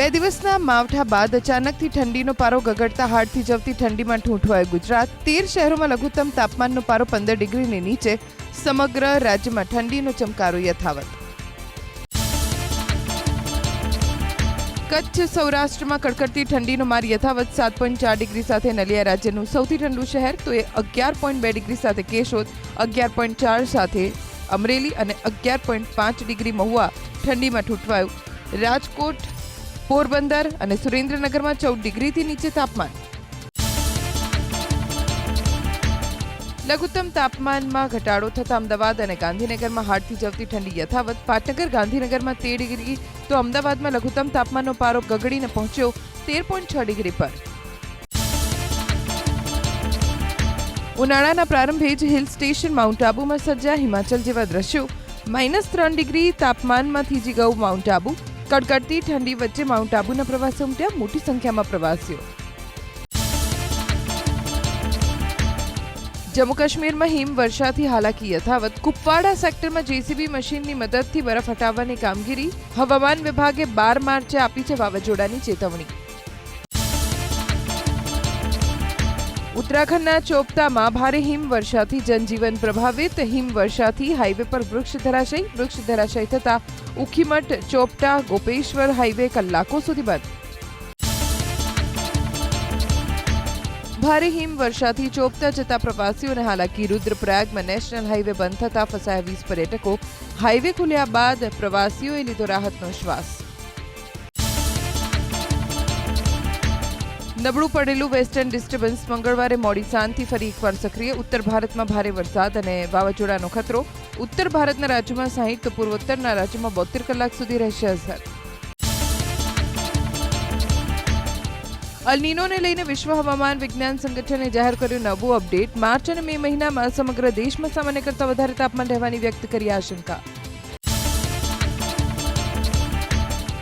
બે દિવસના માવઠા બાદ અચાનકથી ઠંડીનો પારો ગગડતા હાડથી જવતી ઠંડીમાં ઠૂંઠવાયું ગુજરાત. તેર શહેરોમાં લઘુત્તમ તાપમાનનો પારો પંદર ડિગ્રીની નીચે. સમગ્ર રાજ્યમાં ઠંડીનો ચમકારો યથાવત. કચ્છ સૌરાષ્ટ્રમાં કડકડતી ઠંડીનો માર યથાવત સાત પોઈન્ટ ચાર ડિગ્રી સાથે નલિયા રાજ્યનું સૌથી ઠંડુ શહેર તો એ અગિયાર પોઈન્ટ બે ડિગ્રી સાથે કેશોદ, અગિયાર પોઈન્ટ ચાર સાથે અમરેલી અને અગિયાર પોઈન્ટ પાંચ ડિગ્રી મહુવા ઠંડીમાં ઠૂંઠવાયું. રાજકોટ પોરબંદર અને સુરેન્દ્રનગરમાં ચૌદ ડિગ્રીથી નીચે તાપમાન. લઘુત્તમ તાપમાનમાં ઘટાડો થતા અમદાવાદ અને ગાંધીનગરમાં હાડથી જવતી ઠંડી યથાવત. પાટનગર, ગાંધીનગરમાં તેર ડિગ્રી, તો અમદાવાદમાં લઘુત્તમ તાપમાનનો પારો ગગડીને પહોંચ્યો તેર પોઈન્ટ છ ડિગ્રી પર. ઉનાળાના પ્રારંભે જ હિલ સ્ટેશન માઉન્ટ આબુમાં સર્જ્યા હિમાચલ જેવા દ્રશ્યો. માઇનસ ત્રણ ડિગ્રી તાપમાનમાં થીજી ગયું માઉન્ટ આબુ કડકડતી ઠંડી વચ્ચે માઉન્ટ આબુના પ્રવાસે ઉમટ્યા મોટી સંખ્યામાં પ્રવાસીઓ. જમ્મુ કાશ્મીરમાં હિમવર્ષાથી હાલાકી યથાવત. કુપવાડા સેક્ટરમાં જેસીબી મશીનની મદદથી બરફ હટાવવાની કામગીરી. હવામાન વિભાગે બાર માર્ચે આપી છે વાવાઝોડાની ચેતવણી. ઉત્તરાખંડના ચોપતામાં ભારે હિમવર્ષાથી જનજીવન પ્રભાવિત. હિમવર્ષાથી હાઈવે પર વૃક્ષ ધરાશય. વૃક્ષ ધરાશય થતા ઉખીમઠ, ચોપટા, ગોપેશ્વર હાઈવે કલાકો સુધી બંધ. ભારે હિમવર્ષાથી ચોપતા જતા પ્રવાસીઓને હાલાકી. રુદ્રપ્રયાગમાં નેશનલ હાઈવે બંધ થતા ફસાયા વીસ પર્યટકો. હાઈવે ખુલ્યા બાદ પ્રવાસીઓએ લીધો રાહતનો શ્વાસ. નબળું પડેલું વેસ્ટર્ન ડિસ્ટર્બન્સ મંગળવારે મોડી સાંજથી ફરી એકવાર સક્રિય. ઉત્તર ભારતમાં ભારે વરસાદ અને વાવાઝોડાનો ખતરો. ઉત્તર ભારતના રાજ્યોમાં સાહીઠ, તો પૂર્વોત્તરના રાજ્યોમાં બોતેર કલાક સુધી રહેશે અસર. અલનીનોને લઈને વિશ્વ હવામાન વિજ્ઞાન સંગઠને જાહેર કર્યું નવું અપડેટ. માર્ચ અને મે મહિનામાં સમગ્ર દેશમાં સામાન્ય કરતાં વધારે તાપમાન રહેવાની વ્યક્ત કરી આશંકા.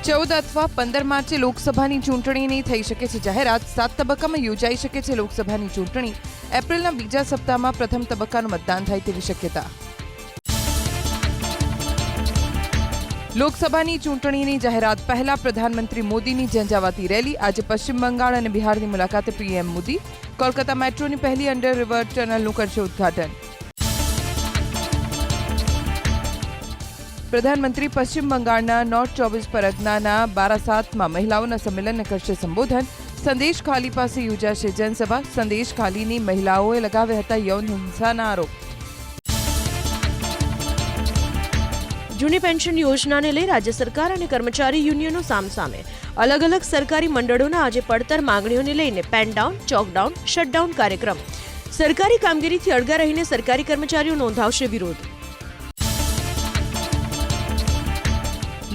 ચૌદ અથવા પંદર માર્ચે લોકસભાની ચૂંટણીની થઈ શકે છે. જાહેરાત સાત તબક્કામાં યોજાઈ શકે છે લોકસભાની ચૂંટણી. એપ્રિલના બીજા સપ્તાહમાં પ્રથમ તબક્કાનું મતદાન થાય તેવી શક્યતા. લોકસભાની ચૂંટણીની જાહેરાત પહેલા પ્રધાનમંત્રી મોદીની ઝંઝાવાતી રેલી, આજે પશ્ચિમ બંગાળ અને બિહારની મુલાકાતે પીએમ મોદી. કોલકાતા મેટ્રોની પહેલી અંડર રિવર ટનલનું કરશે ઉદ્ઘાટન. પ્રધાનમંત્રી પશ્ચિમ બંગાળના નોર્થ ચોવીસ પરગનાના બારાસાતમાં મહિલાઓના સંમેલનને કરશે સંબોધન. સંદેશ ખાલી પાસે યોજાશે જનસભા. સંદેશ ખાલીની મહિલાઓએ લગાવ્યા હતા યૌન હિંસાના આરોપ. જૂની પેન્શન યોજનાને લઈ રાજ્ય સરકાર અને કર્મચારી યુનિયનો સામસામે. અલગ અલગ સરકારી મંડળોના આજે પડતર માંગણીઓને લઈને પેનડાઉન, ચોકડાઉન, શટડાઉન કાર્યક્રમ. સરકારી કામગીરીથી અળગા રહીને સરકારી કર્મચારીઓ નોંધાવશે વિરોધ.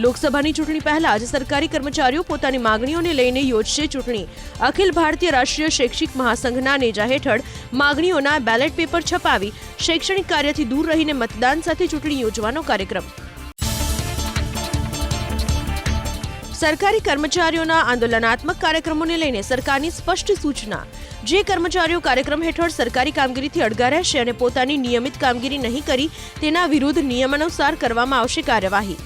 લોકસભાની ચૂંટણી પહેલા આજે સરકારી કર્મચારીઓ પોતાની માંગણીઓને લઈને યોજશે ચૂંટણી. અખિલ ભારતીય રાષ્ટ્રીય શૈક્ષિક મહાસંઘના નેજા હેઠળ માંગણીઓના બેલેટ પેપર છપાવી શૈક્ષણિક કાર્યથી દૂર રહીને મતદાન સાથે ચૂંટણી યોજવાનો કાર્યક્રમ. સરકારી કર્મચારીઓના આંદોલનાત્મક કાર્યક્રમોને લઈને સરકારની સ્પષ્ટ સૂચના. જે કર્મચારીઓ કાર્યક્રમ હેઠળ સરકારી કામગીરીથી અડગા રહેશે અને પોતાની નિયમિત કામગીરી નહીં કરી, તેના વિરુદ્ધ નિયમાનુસાર કરવામાં આવશે કાર્યવાહી.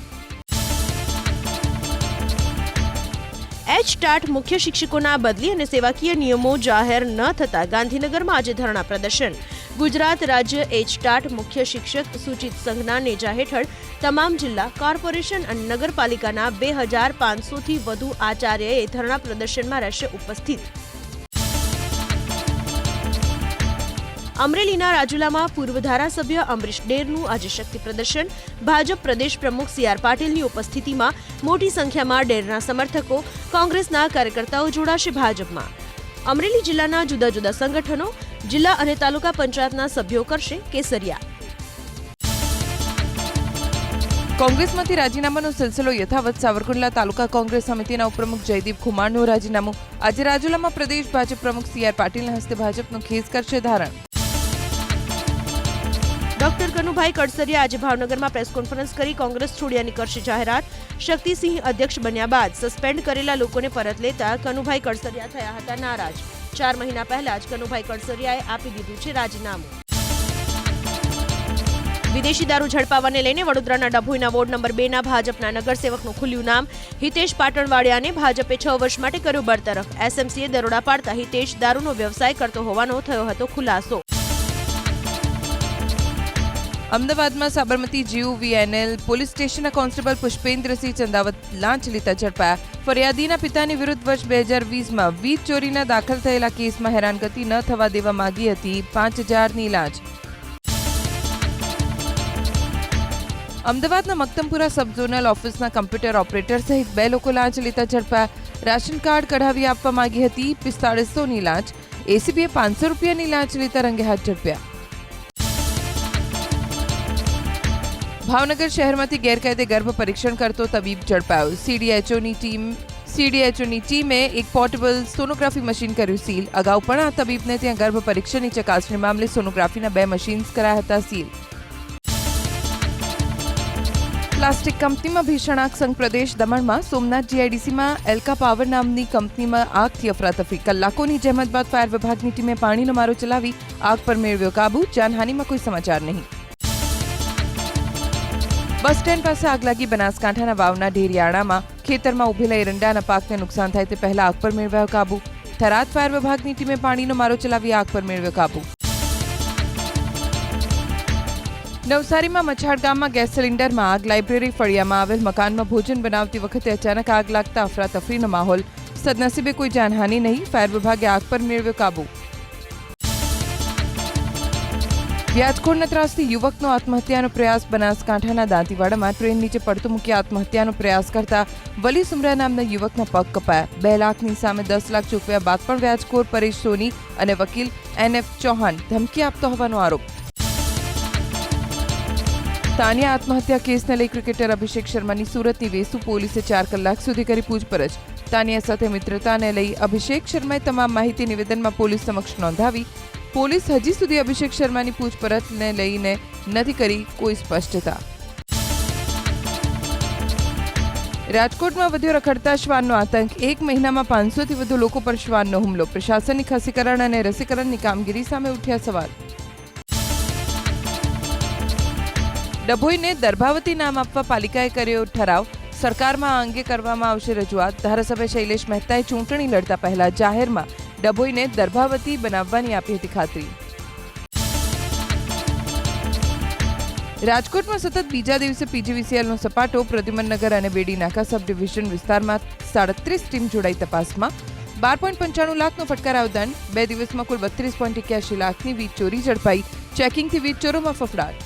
એચ સ્ટાર્ટ મુખ્ય શિક્ષકોના બદલી અને સેવાકીય નિયમો જાહેર ન થતા ગાંધીનગરમાં આજે ધરણા પ્રદર્શન. ગુજરાત રાજ્ય એચ સ્ટાર્ટ મુખ્ય શિક્ષક સૂચિત સંઘના નેજા હેઠળ તમામ જિલ્લા, કોર્પોરેશન અને નગરપાલિકાના બે હજાર પાંચસોથી વધુ આચાર્યએ ધરણા પ્રદર્શનમાં રહેશે ઉપસ્થિત. અમરેલીના રાજુલામાં પૂર્વ ધારાસભ્ય અમરીશ ડેરનું આજે શક્તિ પ્રદર્શન. ભાજપ પ્રદેશ પ્રમુખ સી આર પાટીલની ઉપસ્થિતિમાં મોટી સંખ્યામાં ડેરના સમર્થકો, કોંગ્રેસના કાર્યકર્તાઓ જોડાશે ભાજપમાં. અમરેલી જિલ્લાના જુદા જુદા સંગઠનો, જિલ્લા અને તાલુકા પંચાયતના સભ્યો કરશે કેસરિયા. કોંગ્રેસમાંથી રાજીનામાનો સિલસિલો યથાવત સાવરકુંડલા તાલુકા કોંગ્રેસ સમિતિના ઉપપ્રમુખ જયદીપ ખુમારનું રાજીનામું. આજે રાજુલામાં પ્રદેશ ભાજપ પ્રમુખ સી આર પાટીલના હસ્તે ભાજપનું ખેસ કરશે ધારણ. ડોક્ટર કનુભાઈ કડસરિયા આજે ભાવનગરમાં પ્રેસ કોન્ફરન્સ કરી કોંગ્રેસ છોડ્યાની કરશે જાહેરાત. શક્તિસિંહ અધ્યક્ષ બન્યા બાદ સસ્પેન્ડ કરેલા લોકોને પરત લેતા કનુભાઈ કડસરિયા થયા હતા નારાજ. ચાર મહિના પહેલા જ કનુભાઈ કડસરિયાએ આપી દીધું છે રાજીનામું. વિદેશી દારૂ ઝડપાવાને લઈને વડોદરાના ડભોઈના વોર્ડ નંબર બેના ભાજપના નગરસેવકનું ખુલ્યું નામ હિતેશ પાટણવાડિયાને ભાજપે છ વર્ષ માટે કર્યો બરતરફ. એસએમસીએ દરોડા પાડતા હિતેશ દારૂનો વ્યવસાય કરતો હોવાનો થયો હતો ખુલાસો. અમદાવાદમાં સાબરમતી જીયુવીએનએલ પોલીસ સ્ટેશનના કોન્સ્ટેબલ પુષ્પેન્દ્રસિંહ ચંદાવત લાંચ લીધા ઝડપાયા ફરિયાદીના પિતાની વિરુદ્ધ વર્ષ બે હજાર વીસમાં વીજ ચોરીના દાખલ થયેલા કેસમાં હેરાનગતિ ન થવા દેવા માંગી હતી પાંચ હજારની લાંચ. અમદાવાદના મક્તમપુરા સબઝોનલ ઓફિસના કમ્પ્યુટર ઓપરેટર સહિત બે લોકો લાંચ લેતા ઝડપાયા રાશન કાર્ડ કઢાવી આપવા માંગી હતી પિસ્તાળીસોની લાંચ. એસીબીએ પાંચસો રૂપિયાની લાંચ લેતા રંગે હાથ ઝડપ્યા. ભાવનગર શહેરમાંથી ગેરકાયદે ગર્ભ પરીક્ષણ કરતો તબીબ ઝડપાયો. સીડીએચઓની ટીમ સીડીએચઓની ટીમે એક પોર્ટેબલ સોનોગ્રાફી મશીન કર્યું સીલ. અગાઉ પણ આ તબીબને ત્યાં ગર્ભ પરીક્ષણની ચકાસણી મામલે સોનોગ્રાફીના બે મશીન્સ કરાયા હતા સીલ. પ્લાસ્ટિક કંપનીમાં ભીષણ આગ સંઘ પ્રદેશ દમણમાં સોમનાથ જીઆઈડીસીમાં એલ્કા પાવર નામની કંપનીમાં આગથી અફરાતફરી. કલાકોની જહેમત બાદ ફાયર વિભાગની ટીમે પાણીનો મારો ચલાવી આગ પર મેળવ્યો કાબુ. જાનહાનિમાં કોઈ સમાચાર નહીં. બસ સ્ટેન્ડ પાસે આગ લાગી બનાસકાંઠાના વાવના ઢેરિયાળામાં ખેતરમાં ઉભેલા એરંડાના પાકને નુકસાન થાય તે પહેલા આગ પર મેળવ્યો કાબુ. થરાદ ફાયર વિભાગની ટીમે પાણીનો મારો ચલાવી આગ પર મેળવ્યો કાબુ. નવસારીમાં મછાડ ગામમાં ગેસ સિલિન્ડરમાં આગ લાઇબ્રેરી ફળિયામાં આવેલ મકાનમાં ભોજન બનાવતી વખતે અચાનક આગ લાગતા અફરાતફરીનો માહોલ. સદનસીબે કોઈ જાનહાનિ નહીં, ફાયર વિભાગે આગ પર મેળવ્યો કાબુ. વ્યાજખોરના ત્રાસથી યુવકનો આત્મહત્યાનો પ્રયાસ બનાસકાંઠાના દાંતીવાડામાં ટ્રેન નીચે પડતું મૂકી આત્મહત્યાનો પ્રયાસ કરતા વલી સુમરા નામના યુવકના પગ કપાયા. બે લાખની સામે દસ લાખ ચૂકવ્યા બાદ પણ વ્યાજખોર પરેશ સોની અને વકીલ એન એફ ચૌહાણ ધમકી આપતો હોવાનો આરોપ. તાનિયા આત્મહત્યા કેસને લઈ ક્રિકેટર અભિષેક શર્માની સુરતની વેસુ પોલીસે ચાર કલાક સુધી કરી પૂછપરછ. તાનિયા સાથે મિત્રતાને લઈ અભિષેક શર્માએ તમામ માહિતી નિવેદનમાં પોલીસ સમક્ષ નોંધાવી પોલીસ હજી સુધી અભિષેક શર્માની પૂછપરછને લઈને નથી કરી કોઈ સ્પષ્ટતા. રાજકોટમાં વધ્યો રખડતા શ્વાનનો આતંક. એક મહિનામાં પાંચસોથી વધુ લોકો પર શ્વાનનો હુમલો. પ્રશાસનની ખસીકરણ અને રસીકરણની કામગીરી સામે ઉઠ્યા સવાલ. ડભોઈને દર્ભાવતી નામ આપવા પાલિકાએ કર્યો ઠરાવ. સરકારમાં આ અંગે કરવામાં આવશે રજૂઆત. ધારાસભ્ય શૈલેષ મહેતાએ ચૂંટણી લડતા પહેલા જાહેરમાં ડભોઈને દર્ભાવતી બનાવવાની આપી હતી ખાતરી. રાજકોટમાં સતત બીજા દિવસે પીજીવીસીએલનો સપાટો, પ્રદ્યુમનનગર અને બેડી નાકા સબ ડિવિઝન વિસ્તારમાં સાડત્રીસ ટીમ જોડાઈ તપાસમાં. બાર પોઈન્ટ પંચાણું લાખનો ફટકારાવ દંડ બે દિવસમાં કુલ બત્રીસ પોઈન્ટ એક્યાસી લાખની વીજ ચોરી ઝડપાઈ. ચેકિંગથી વીજ ચોરોમાં ફફડાટ.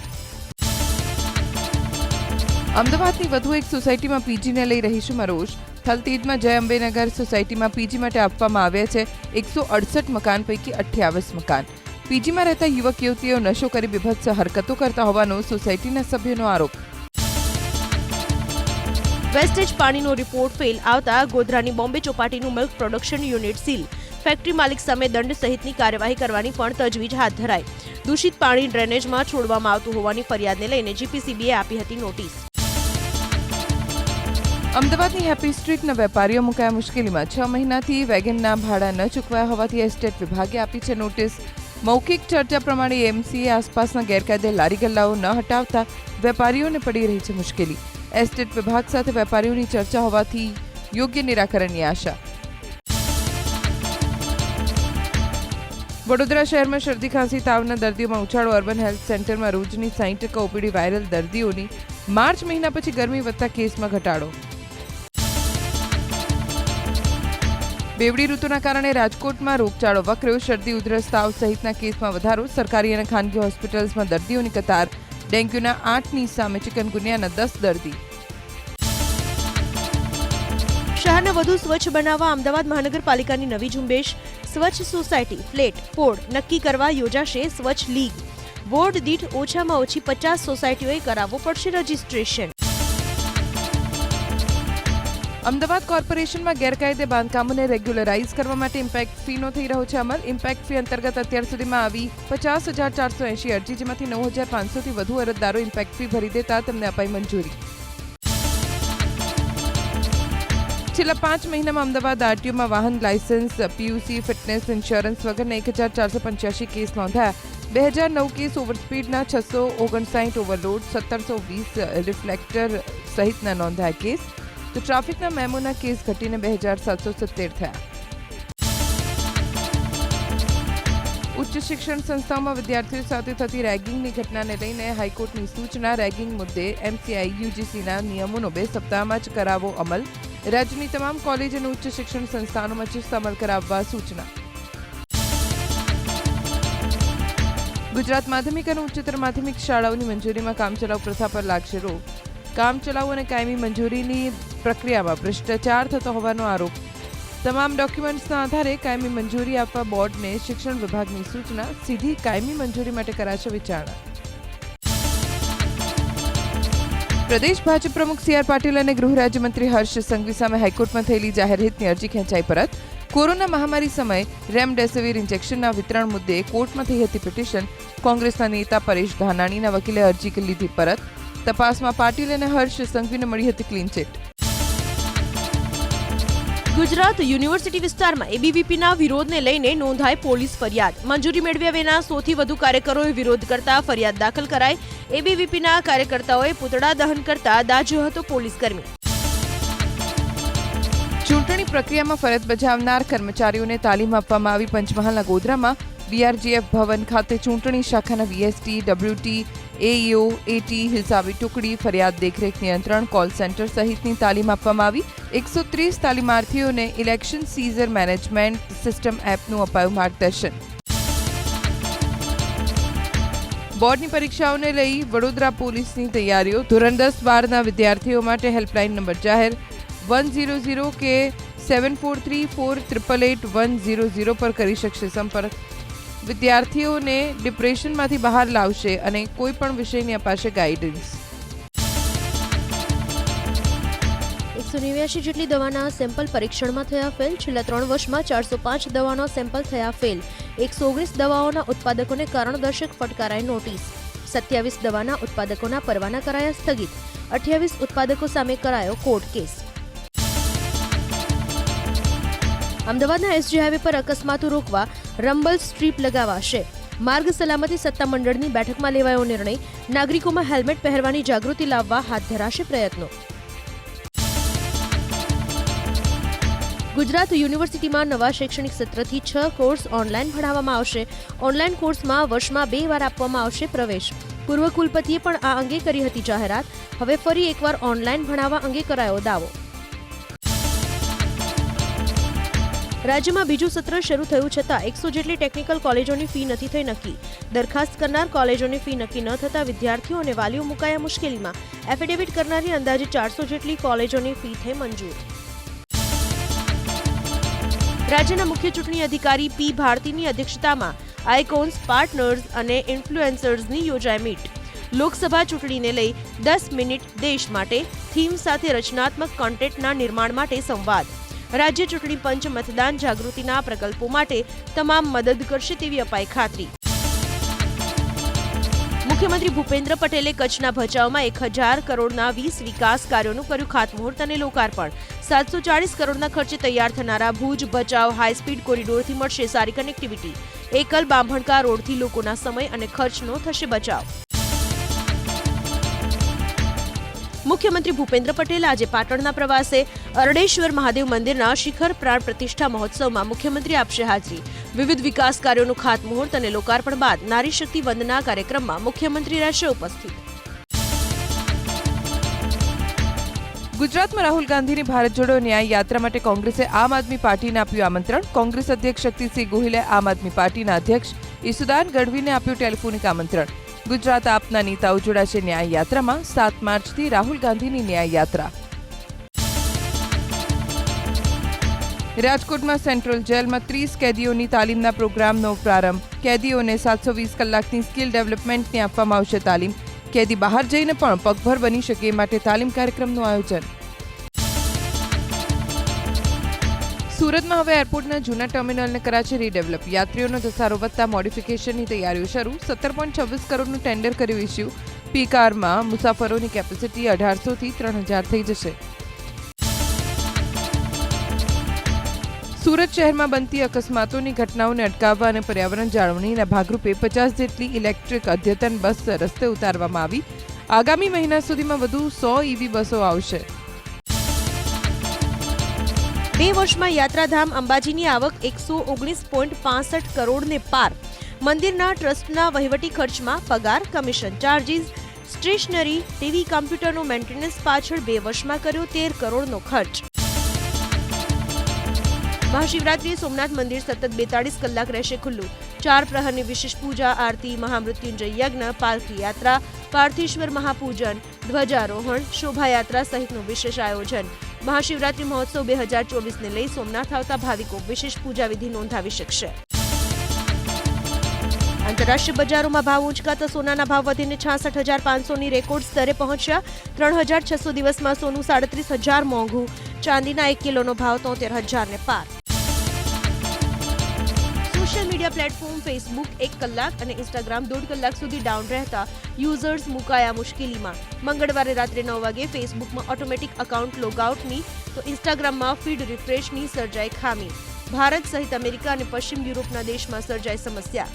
અમદાવાદની વધુ એક સોસાયટીમાં પીજીને લઈ રહીશુમાં રોષ થલતીજમાં જય અંબેનગર સોસાયટીમાં પીજી માટે આપવામાં આવ્યા છે એકસો અડસઠ મકાન પૈકી અઠ્યાવીસ મકાન. પીજીમાં રહેતા યુવક યુવતીઓ નશો કરી બીભત્સ હરકતો કરતા હોવાનો સોસાયટીના સભ્યોનો આરોપ. વેસ્ટેજ પાણીનો રિપોર્ટ ફેલ આવતા ગોધરાની Bombay ચોપાટીનું milk production unit seal. Factory માલિક સામે દંડ સહિતની કાર્યવાહી કરવાની પણ તજવીજ હાથ ધરાઈ. દૂષિત પાણી ડ્રેનેજમાં છોડવામાં આવતું હોવાની ફરિયાદને લઈને જીપીસીબીએ આપી હતી નોટિસ. અમદાવાદની હેપી સ્ટ્રીટના વેપારીઓ મુકાયા મુશ્કેલીમાં. છ મહિનાથી વેગનના ભાડા ન ચૂકવાયા હોવાથી એસ્ટેટ વિભાગે આપી છે નોટિસ. મૌખિક ચર્ચા પ્રમાણે એમસીએ આસપાસના ગેરકાયદે લારી ગલ્લાઓ ન હટાવતા વેપારીઓને પડી રહી છે મુશ્કેલી. એસ્ટેટ વિભાગ સાથે વેપારીઓની ચર્ચા હોવાથી યોગ્ય નિરાકરણની આશા. વડોદરા શહેરમાં શરદી, ખાંસી, તાવના દર્દીઓમાં ઉછાળો અર્બન હેલ્થ સેન્ટરમાં રોજની સાઈઠ ટકા ઓપીડી વાયરલ દર્દીઓની. માર્ચ મહિના પછી ગરમી વધતા કેસમાં ઘટાડો. બેવડી ઋતુના કારણે રાજકોટમાં રોગચાળો વકર્યો. શરદી, ઉધરસ, તાવ સહિતના કેસમાં વધારો. સરકારી અને ખાનગી હોસ્પિટલ્સમાં દર્દીઓની કતાર. ડેન્ગ્યુના આઠની સામે ચિકનગુનિયાના દસ દર્દી. શહેરને વધુ સ્વચ્છ બનાવવા અમદાવાદ મહાનગરપાલિકાની નવી ઝુંબેશ. સ્વચ્છ સોસાયટી, ફ્લેટ પોડ નક્કી કરવા યોજાશે સ્વચ્છ લીગ. વોર્ડ દીઠ ઓછામાં ઓછી પચાસ સોસાયટીઓએ કરાવવું પડશે રજીસ્ટ્રેશન. અમદાવાદ કોર્પોરેશનમાં ગેરકાયદે બાંધકામોને રેગ્યુલરાઇઝ કરવા માટે ઇમ્પેક્ટ ફીનો થઈ રહ્યો છે અમલ. ઇમ્પેક્ટ ફી અંતર્ગત અત્યાર સુધીમાં આવી પચાસ હજાર ચારસો એંશી અરજી જેમાંથી નવ હજાર પાંચસોથી વધુ અરજદારો ઇમ્પેક્ટ ફી ભરી દેતા તેમને અપાઈ મંજૂરી. છેલ્લા પાંચ મહિનામાં અમદાવાદ આરટીઓમાં વાહન લાયસન્સ, પીયુસી, ફિટનેસ ઇન્સ્યોરન્સ વગરના એક હજાર ચારસો પંચ્યાસી કેસ નોંધાયા. બે હજાર નવ કેસ ઓવરસ્પીડના છસો ઓગણસાઠ ઓવરલોડ, સત્તરસો વીસ રિફ્લેક્ટર સહિતના નોંધાયા કેસ. તો ટ્રાફિકના મેમોના કેસ ઘટીને બે હજાર સાતસો સિત્તેર થયા. ઉચ્ચ શિક્ષણ સંસ્થાઓમાં વિદ્યાર્થીઓ સાથે થતી રેગિંગની ઘટનાને લઈને હાઈકોર્ટની સૂચના, રેગિંગ મુદ્દે એમસીઆઈ, યુજીસીના નિયમોનો બે સપ્તાહમાં જ કરાવો અમલ. રાજ્યની તમામ કોલેજ અને ઉચ્ચ શિક્ષણ સંસ્થાનોમાં ચુસ્ત અમલ કરાવવા સૂચના. ગુજરાત માધ્યમિક અને ઉચ્ચતર માધ્યમિક શાળાઓની મંજૂરીમાં કામચલાઉ પ્રથા પર લાગશે રોક. કામચલાઉ અને કાયમી મંજૂરીની પ્રક્રિયામાં ભ્રષ્ટાચાર થતો હોવાનો આરોપ. તમામ ડોક્યુમેન્ટ્સના આધારે કાયમી મંજૂરી આપવા બોર્ડને શિક્ષણ વિભાગની સૂચના, સીધી કાયમી મંજૂરી માટે કરાશે વિચારણા. પ્રદેશ ભાજપ પ્રમુખ સી આર પાટીલ અને ગૃહ રાજ્યમંત્રી હર્ષ સંઘવી સામે હાઈકોર્ટમાં થયેલી જાહેરહિતની અરજી ખેંચાઈ પરત. કોરોના મહામારી સમયે રેમડેસિવીર ઇન્જેક્શનના વિતરણ મુદ્દે કોર્ટમાં થઈ હતી પિટિશન કોંગ્રેસના નેતા પરેશ ધાનાણીના વકીલે અરજી લીધી પરત. તપાસમાં પાટીલ અને હર્ષ સંઘવીને મળી હતી ક્લીન ચીટ ગુજરાત યુનિવર્સિટી વિસ્તારમાં એબીવીપીના વિરોધને લઈને નોંધાઈ પોલીસ ફરિયાદ. મંજૂરી મેળવ્યા વિના સૌથી વધુ કાર્યકરોએ વિરોધ કરતા ફરિયાદ દાખલ કરાઈ. એબીવીપીના કાર્યકર્તાઓએ પૂતળા દહન કરતા દાજ્યો હતો પોલીસ કર્મી. ચૂંટણી પ્રક્રિયામાં ફરજ બજાવનાર કર્મચારીઓને તાલીમ આપવામાં આવી પંચમહાલના ગોધરામાં બીઆરજીએફ ભવન ખાતે ચૂંટણી શાખાના વીએસટી, ડબ્લ્યુટી એઈઓ એટી હિસાબી ટુકડી, ફરિયાદ દેખરેખ નિયંત્રણ કોલ સેન્ટર સહિતની તાલીમ આપવામાં આવી. એકસો ત્રીસ તાલીમાર્થીઓને ઇલેક્શન સીઝર મેનેજમેન્ટ સિસ્ટમ એપનું અપાયું માર્ગદર્શન. બોર્ડની પરીક્ષાઓને લઈ વડોદરા પોલીસની તૈયારીઓ. ધોરણ દસ બારના વિદ્યાર્થીઓ માટે હેલ્પલાઇન નંબર જાહેર. વન ઝીરો ઝીરો કે seven four three four triple eight one zero zero પર કરી શકશે સંપર્ક. વિદ્યાર્થીઓને ડિપ્રેશનમાંથી બહાર લાવશે અને કોઈ પણ વિષયની અપાશે ગાઈડન્સ એકસો નેવ્યાસી જેટલી દવાના સેમ્પલ પરીક્ષણમાં થયા ફેલ છેલ્લા ત્રણ વર્ષમાં ચારસો પાંચ દવાનો સેમ્પલ થયા ફેલ એકસો ઓગણીસ દવાઓના ઉત્પાદકોને કારણદર્શક ફટકારાઈ નોટિસ સત્યાવીસ દવાના ઉત્પાદકોના પરવાના કરાયા સ્થગિત. અઠ્યાવીસ ઉત્પાદકો સામે કરાયો કોર્ટ કેસ અમદાવાદના એસજી હાઈવે પર અકસ્માતો રોકવા રંબલ સ્ટ્રીપ લગાવાશે. માર્ગ સલામતી સત્તામંડળની બેઠકમાં લેવાયો નિર્ણય. નાગરિકોમાં હેલ્મેટ પહેરવાની જાગૃતિ લાવવા હાથ ધરાશે પ્રયત્નો. ગુજરાત યુનિવર્સિટીમાં નવા શૈક્ષણિક સત્રથી છ કોર્સ ઓનલાઈન ભણાવવામાં આવશે. ઓનલાઈન કોર્સમાં વર્ષમાં બે વાર આપવામાં આવશે પ્રવેશ. પૂર્વ કુલપતિએ પણ આ અંગે કરી હતી જાહેરાત. હવે ફરી એકવાર ઓનલાઈન ભણાવવા અંગે કરાયો દાવો. રાજ્યમાં બીજું સત્ર શરૂ થયું છતાં એકસો જેટલી ટેકનિકલ કોલેજોની ફી નથી થઈ નક્કી. દરખાસ્ત કરનાર કોલેજોની ફી નક્કી ન થતાં વિદ્યાર્થીઓ અને વાલીઓ મુકાયા મુશ્કેલીમાં. એફિડેવિટ કરનારી અંદાજે ચારસો જેટલી કોલેજોની ફી થઈ મંજૂર. રાજ્યના મુખ્ય ચૂંટણી અધિકારી પી ભારતીની અધ્યક્ષતામાં આઇકોન્સ પાર્ટનર્સ અને ઇન્ફ્લુએન્સર્સની યોજાય મીટ. લોકસભા ચૂંટણીને લઈ દસ મિનિટ દેશ માટે થીમ સાથે રચનાત્મક કોન્ટેન્ટના નિર્માણ માટે સંવાદ. રાજ્ય ચૂંટણી પંચ મતદાન જાગૃતિના પ્રકલ્પો માટે તમામ મદદ કરશે તેવી અપાઈ ખાતરી. મુખ્યમંત્રી ભૂપેન્દ્ર પટેલે કચ્છના ભચાઉમાં એક હજાર કરોડના વીસ વિકાસ કાર્યોનું કર્યું ખાતમુહૂર્ત અને લોકાર્પણ. સાતસો ચાળીસ કરોડના ખર્ચે તૈયાર થનારા ભુજ, ભચાઉ હાઈસ્પીડ કોરિડોરથી મળશે સારી કનેક્ટિવિટી. એકલ બાંભણકા રોડથી લોકોના સમય અને ખર્ચનો થશે બચાવ. મુખ્યમંત્રી ભૂપેન્દ્ર પટેલ આજે પાટણના પ્રવાસે અરડેશ્વર મહાદેવ મંદિરના શિખર પ્રાણ પ્રતિષ્ઠા મહોત્સવમાં મુખ્યમંત્રી આપશે હાજરી. વિવિધ વિકાસ કાર્યોનું ખાતમુહૂર્ત અને લોકાર્પણ બાદ નારી શક્તિ વંદના કાર્યક્રમમાં મુખ્યમંત્રી રહેશે ઉપસ્થિત. ગુજરાતમાં રાહુલ ગાંધીની ભારત જોડો ન્યાય યાત્રા માટે કોંગ્રેસે આમ આદમી પાર્ટીને આપ્યું આમંત્રણ. કોંગ્રેસ અધ્યક્ષ શક્તિસિંહ ગોહિલે આમ આદમી પાર્ટીના અધ્યક્ષ ઈસુદાન ગઢવીને આપ્યું ટેલિફોનિક આમંત્રણ. ગુજરાત આપના નેતાઓ જોડાશે ન્યાય યાત્રામાં સાત માર્ચથી રાહુલ ગાંધીની ન્યાય યાત્રા રાજકોટમાં સેન્ટ્રલ જેલમાં ત્રીસ કેદીઓની તાલીમના પ્રોગ્રામનો પ્રારંભ. કેદીઓને સાતસો વીસ કલાકની સ્કિલ ડેવલપમેન્ટની આપવામાં આવશે તાલીમ. કેદી બહાર જઈને પણ પગભર બની શકે માટે તાલીમ કાર્યક્રમનું આયોજન. સુરતમાં હવે એરપોર્ટના જૂના ટર્મિનલને કરાશે રીડેવલપ. યાત્રીઓનો ધસારો વધતા મોડિફિકેશનની તૈયારીઓ શરૂ. સત્તર પોઈન્ટ છવ્વીસ કરોડનું ટેન્ડર કર્યું ઇસ્યુ પી કારમાં મુસાફરોની કેપેસિટી અઢારસોથી ત્રણ હજાર થઈ જશે. સુરત શહેરમાં બનતી અકસ્માતોની ઘટનાઓને અટકાવવા અને પર્યાવરણ જાળવણીના ભાગરૂપે પચાસ જેટલી ઇલેક્ટ્રિક અદ્યતન બસ રસ્તે ઉતારવામાં આવી. આગામી મહિના સુધીમાં વધુ સો ઈવી બસો આવશે. બે વર્ષમાં યાત્રાધામ અંબાજીની આવક એકસો ઓગણીસ પોઈન્ટ પાસઠ કરોડને પાર. મંદિરના ટ્રસ્ટના વહીવટી ખર્ચમાં પગાર, કમિશન ચાર્જીસ, સ્ટેશનરી, ટીવી કમ્પ્યુટરનો મેન્ટેનન્સ પાછળ બે વર્ષમાં કર્યો તેર કરોડનો ખર્ચ. મહાશિવરાત્રીએ સોમનાથ મંદિર સતત બેતાળીસ કલાક રહેશે ખુલ્લું. ચાર પ્રહરની વિશેષ પૂજા, આરતી, મહામૃત્યુંજય યજ્ઞ, પાલખી યાત્રા પાર્થેશ્વર મહાપૂજન, ધ્વજારોહણ, શોભાયાત્રા સહિતનું વિશેષ આયોજન. મહાશિવરાત્રી મહોત્સવ બે હજાર ચોવીસને લઈ સોમનાથ આવતા ભાવિકો વિશેષ પૂજા વિધિ નોંધાવી શકશે. આંતરરાષ્ટ્રીય બજારોમાં ભાવ ઉંચકાતા સોનાના ભાવ વધીને છાસઠ હજાર પાંચસોની રેકોર્ડ સ્તરે પહોંચ્યા. ત્રણ હજાર છસો દિવસમાં સોનું સાડત્રીસ હજાર મોંઘું. ચાંદીના એક કિલોનો ભાવ તોતેર હજારને પાર. મીડિયા પ્લેટફોર્મ ફેસબુક એક કલાક અને ઇન્સ્ટાગ્રામ દોઢ કલાક સુધી ડાઉન રહેતા યુઝર્સ મુકાયા મુશ્કેલીમાં. મંગળવારે રાત્રે નવ વાગે ફેસબુકમાં ઓટોમેટિક અકાઉન્ટ લોગઆઉટની તો ઇન્સ્ટાગ્રામમાં ફીડ રિફ્રેશની સર્જાઈ ખામી. ભારત સહિત અમેરિકા અને પશ્ચિમ યુરોપના દેશમાં સર્જાઈ સમસ્યા.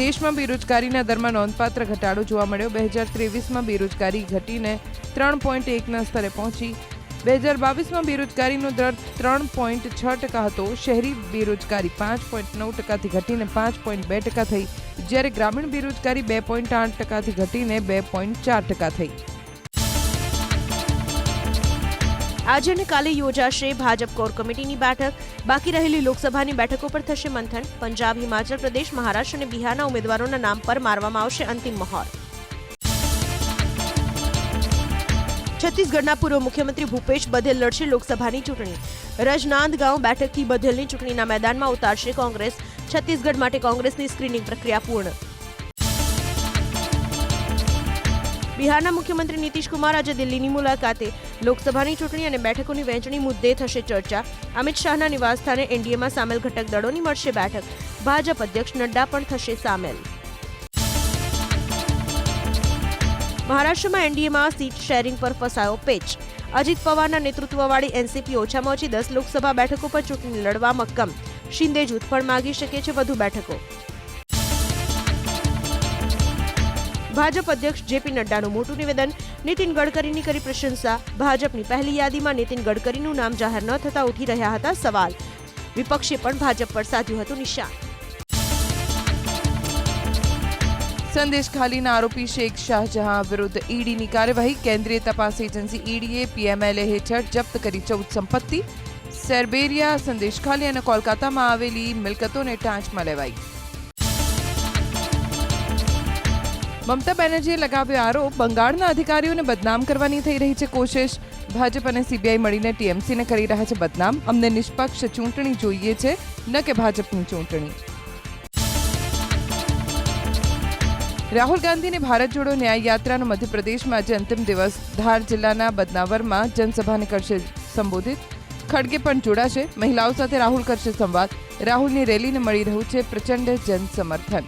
દેશમાં બેરોજગારીના દરમાં નોંધપાત્ર ઘટાડો જોવા મળ્યો. બે હજાર ત્રેવીસમાં બેરોજગારી ઘટીને ત્રણ પોઈન્ટ એકના સ્તરે પહોંચી. બે હજાર બાવીસમાં બેરોજગારીનો દર ત્રણ પોઈન્ટ છ ટકા હતો. શહેરી બેરોજગારી પાંચ પોઈન્ટ નવ ટકાથી ઘટીને પાંચ પોઈન્ટ બે ટકા થઈ. જ્યારે ગ્રામીણ બેરોજગારી બે પોઈન્ટ આઠ ટકાથી ઘટીને બે પોઈન્ટ ચાર ટકા થઈ. આજે અને કાલે યોજાશે ભાજપ કોર કમિટીની બેઠક. બાકી રહેલી લોકસભાની બેઠકો પર થશે મંથન. પંજાબ, હિમાચલ પ્રદેશ, મહારાષ્ટ્ર અને બિહારના ઉમેદવારોના નામ પર મારવામાં આવશે અંતિમ મહોર. છત્તીસગઢના પૂર્વ મુખ્યમંત્રી ભૂપેશ બધેલ લડશે લોકસભાની ચૂંટણી. રજનાંદગાંવ બેઠકથી બધેલની ચૂંટણીના મેદાનમાં ઉતારશે કોંગ્રેસ. છત્તીસગઢ માટે કોંગ્રેસની સ્ક્રીનિંગ પ્રક્રિયા પૂર્ણ. બિહારના મુખ્યમંત્રી નીતિશ કુમાર આજે દિલ્હીની મુલાકાતે. લોકસભાની ચૂંટણી અને બેઠકોની વહેંચણી મુદ્દે થશે ચર્ચા. અમિત શાહના નિવાસસ્થાને એનડીએમાં સામેલ ઘટક દળોની મળશે બેઠક. ભાજપ અધ્યક્ષ નડ્ડા પણ થશે સામેલ. મહારાષ્ટ્રમાં એનડીએમાં સીટ શેરિંગ પર ફસાયો પેચ. અજીત પવારના નેતૃત્વવાળી એનસીપી ઓછામાં ઓછી દસ લોકસભા બેઠકો પર ચૂંટણી લડવા મક્કમ. શિંદે જૂથ પણ માગી શકે છે વધુ બેઠકો. ભાજપ અધ્યક્ષ જેપી નડ્ડાનું મોટું નિવેદન, નીતિન ગડકરીની કરી પ્રશંસા. ભાજપની પહેલી યાદીમાં નીતિન ગડકરીનું નામ જાહેર ન થતા ઉઠી રહ્યા હતા સવાલ. વિપક્ષે પણ ભાજપ પર સાધ્યું હતું નિશાન. સંદેશ ખાલીના આરોપી શેખ શાહજહાં વિરુદ્ધ ઈડીની કાર્યવાહી. કેન્દ્રીય તપાસ એજન્સી ઈડીએ પીએમએલએ હેઠળ જપ્ત કરી ચૌદ સંપત્તિ. સેર્બેરિયા, સંદેશ ખાલી અને કોલકાતામાં આવેલી મિલકતોને ટાંચમાં લેવાઈ. મમતા બેનર્જીએ લગાવ્યો આરોપ, બંગાળના અધિકારીઓને બદનામ કરવાની થઈ રહી છે કોશિશ. ભાજપ અને સીબીઆઈ મળીને ટીએમસીને કરી રહ્યા છે બદનામ. અમને નિષ્પક્ષ ચૂંટણી જોઈએ છે, ન કે ભાજપની ચૂંટણી. રાહુલ ગાંધીની ભારત જોડો ન્યાય યાત્રાનો મધ્યપ્રદેશમાં આજે અંતિમ દિવસ. ધાર જિલ્લાના બદનાવરમાં જનસભાને કરશે સંબોધિત. ખડગે પણ જોડાશે. મહિલાઓ સાથે રાહુલ કરશે સંવાદ. રાહુલની રેલીને મળી રહ્યું છે પ્રચંડ જનસમર્થન.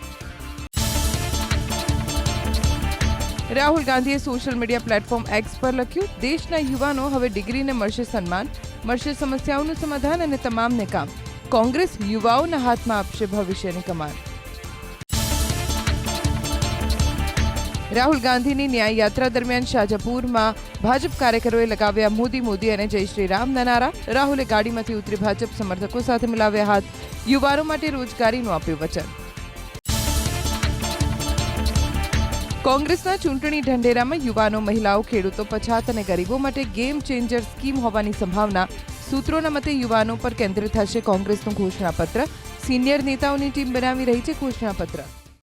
રાહુલ ગાંધીએ સોશિયલ મીડિયા પ્લેટફોર્મ એક્સ પર લખ્યું, દેશના યુવાનો હવે ડિગ્રીને મળશે સન્માન, મળશે સમસ્યાઓનું સમાધાન અને તમામને કામ. કોંગ્રેસ યુવાઓના હાથમાં આપશે ભવિષ્યની કમાન. રાહુલ ગાંધીની ન્યાય દરમિયાન શાજાપુરમાં ભાજપ કાર્યકરોએ લગાવ્યા મોદી મોદી અને જય શ્રી રામના નારા. રાહુલે ગાડીમાંથી ઉતરી ભાજપ સમર્થકો સાથે મિલાવ્યા હાથ. યુવાનો માટે રોજગારીનું આપ્યું વચન. કોંગ્રેસના ચૂંટણી ઢંઢેરામાં યુવાનો, મહિલાઓ, ખેડૂતો, પછાત અને ગરીબો માટે ગેમ ચેન્જર સ્કીમ હોવાની સંભાવના. સૂત્રોના મતે યુવાનો પર કેન્દ્રિત થશે કોંગ્રેસનું ઘોષણાપત્ર. સિનિયર નેતાઓની ટીમ બનાવી રહી છે ઘોષણાપત્ર.